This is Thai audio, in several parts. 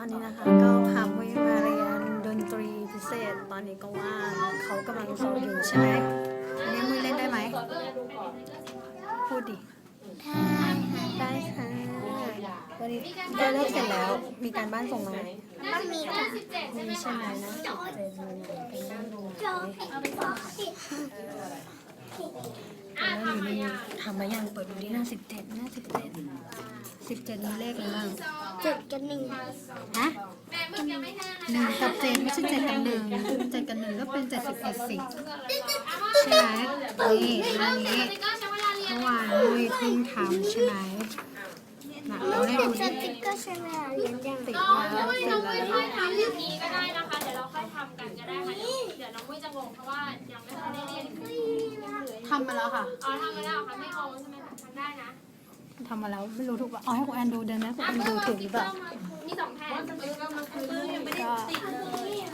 อนนี้นะคะก็พามุ้ยมาเรียนดนตรีพิเศษ ตอนนี้ก็ว่างเขากำลังสอนอยู่ใช่ไหมอันนี้มุ้ยเล่นได้ไหมพูดดิได้ค่ะวันนี้ได้เลิกเสร็จแล้วมีการบ้านส่งมาไหมต้องมีค่ะมีใช่ไหมนะเจนมีเป็นนั่งดูไหนแล้วอยู่ในทำมายังเปิดดูที่หน้าสิบเจ็ดหน้าสิบเจ็ดสิบเจ็ดมีเลขอะไรบ้างเจ็ดกับหนึ่งฮะหนึ่งกับเจ็ดไม่ใช่เจ็ดกับหนึ่งเจ็ดกับหนึ่งก็เป็นเจ็ดสิบเอ็ดสิใช่ไหมนี่อันนี้เมื่อวานมุ้ยเพิ่งทำใช่ไหมนะเราได้ดูสที่ติ๊กเกอร์ใช้เวลาเรียนยังติดก็แล้วน้องมุ้ยเสร็น้จองมุ้ยแล้วค่อยทำอย่างนี้ก็ได้นะคะเดี๋ยวเราค่อยทำกันก็ได้ค่ะเดี๋ยวน้องมุ้ยจะงงเพราะว่ายังไม่ทันได้เรียน ทำมาแล้วค่ะอ๋อทำมาแล้วค่ะไม่งงใช่ไหมคะทำได้นะทำมาแล้วไม่รู้ถูกป่ะเอาให้คุณแอนดูเดินนะคุณแอนดูถูกหรือเปล่ามีสองแผ่นปื้มมันคือปื้มยังไม่ได้ก็ติดเลยอ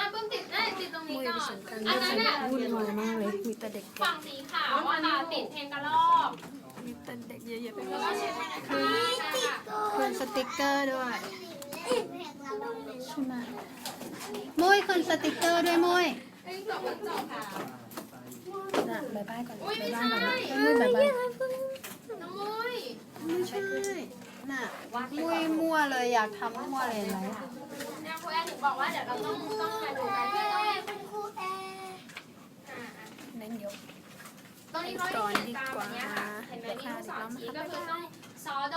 ะปื้มติดได้ติดตรงนี้มุ้ยก่ไปอนสนกันอันนั้นอะวุ่นวายมากเลยมีแต่เด็กฝั่งสีขาวอะค่ะติดเพลงกระรอกมีแต่เด็กเยอะๆไปหมแล้วดก็เช็ดไว้นะคะคืนสติกเกอร์ด้วยเพลงเราต้องเป็นใช่ไหมมุ้ยคืนสติกเกอร์ด้วยมุ้ย เอ้ยจบจบค่ะ น่ะบายบายก่อนอุ้ยไม่บายบายใช่ก่อนนะมุ้ยบายบายน้องมุ้ยไม่ใช่น่ะมุ้ยมั่วเลยอยากทำมั่วเลยเห็นไหมเนี่ยครูแอนถึงบอกว่าเดี๋ยวเราต้องต้องมาดูกันว่าต้องคุณครูแอร์อ่าเน้นยกตรงนี้เขาให้เขียนตามแบบเนี้ยค่ะเห็นไหมมีลูกศรชี้ก็คือต้องซอโด